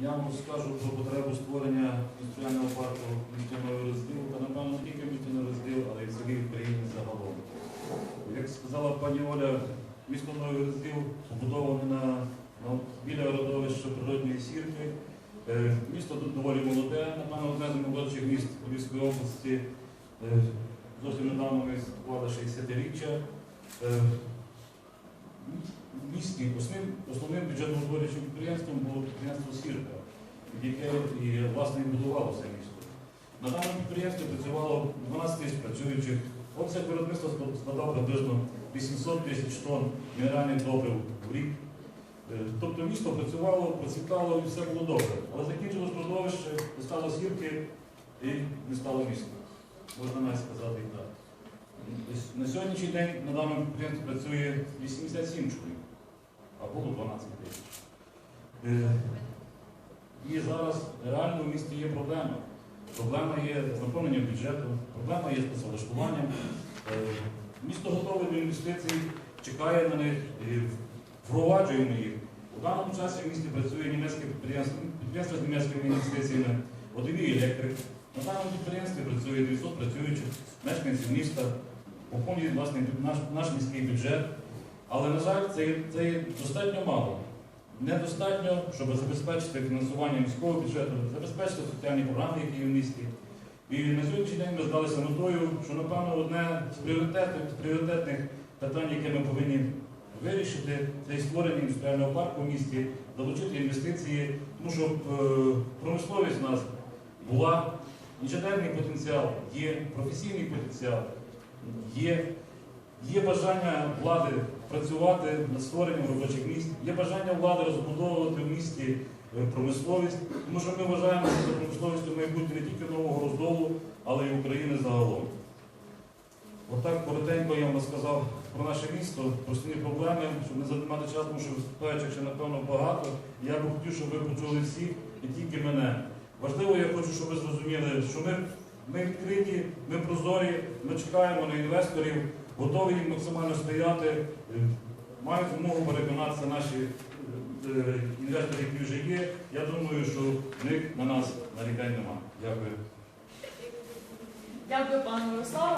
Я вам скажу про потребу створення індустріального парку містяного розділу, та напевно не тільки містяного розділу, але й в селі України загалом. Як сказала пані Оля, місто Новий розділ побудоване на, на біля родовища природної сірки. Е, Місто тут доволі молоде, напевно, одне з наймолодших міст Львівської області. Е, Зовсім недавно ми святкували 60-річчя. Е, в місті основним, основним бюджетоутворюючим підприємством було підприємство Сірка, яке і власне і будувалося місто. На даному підприємстві працювало 12 тисяч працюючих. Обсяг виробництва складав приблизно 800 тисяч тонн мінеральних добрив в рік. Е, Тобто місто працювало, процвітало і все було добре. Але закінчилось родовище, не стало сірки і не стало міста. Можна навіть сказати і так. На сьогоднішній день на даному підприємстві працює 87 чоловік, а було 12 тисяч. Е, І зараз реально в місті є проблема. Проблема є з наповненням бюджету, проблема є з працевлаштуванням. Е, Місто готове до інвестицій, чекає на них, впроваджуємо їх. У даному часі в місті працює німецьке підприємство, підприємство з німецькими інвестиціями, водовий електрик. На даному підприємстві працює 900 працюючих мешканців міста, поповнює власне наш, наш міський бюджет. Але, на жаль, це, це достатньо мало. Недостатньо, щоб забезпечити фінансування міського бюджету, забезпечити соціальні програми, які є в місті. І на сьогоднішній день ми здалися метою, що, напевно, одне з пріоритетів, з пріоритетних питань, яке ми повинні вирішити, це і створення індустріального парку в місті, залучити інвестиції, тому що е, промисловість у нас була, інженерний потенціал, є професійний потенціал, є, є бажання влади працювати над створенням робочих місць, є бажання влади розбудовувати в місті е, промисловість, тому що ми вважаємо, що за промисловістю має бути не тільки нового роздолу, але й України загалом. Отак коротенько я вам розказав про наше місто, про основні проблеми, щоб не займати час, тому що виступаючих ще напевно багато. Я би хотів, щоб ви почули всіх, не тільки мене. Важливо, я хочу, щоб ви зрозуміли, що ми, ми відкриті, ми прозорі, ми чекаємо на інвесторів, готові їм максимально стояти, е, мають змогу переконатися наші е, інвестори, які вже є. Я думаю, що в них на нас нарікань немає. Дякую. Дякую, пане Мирославе.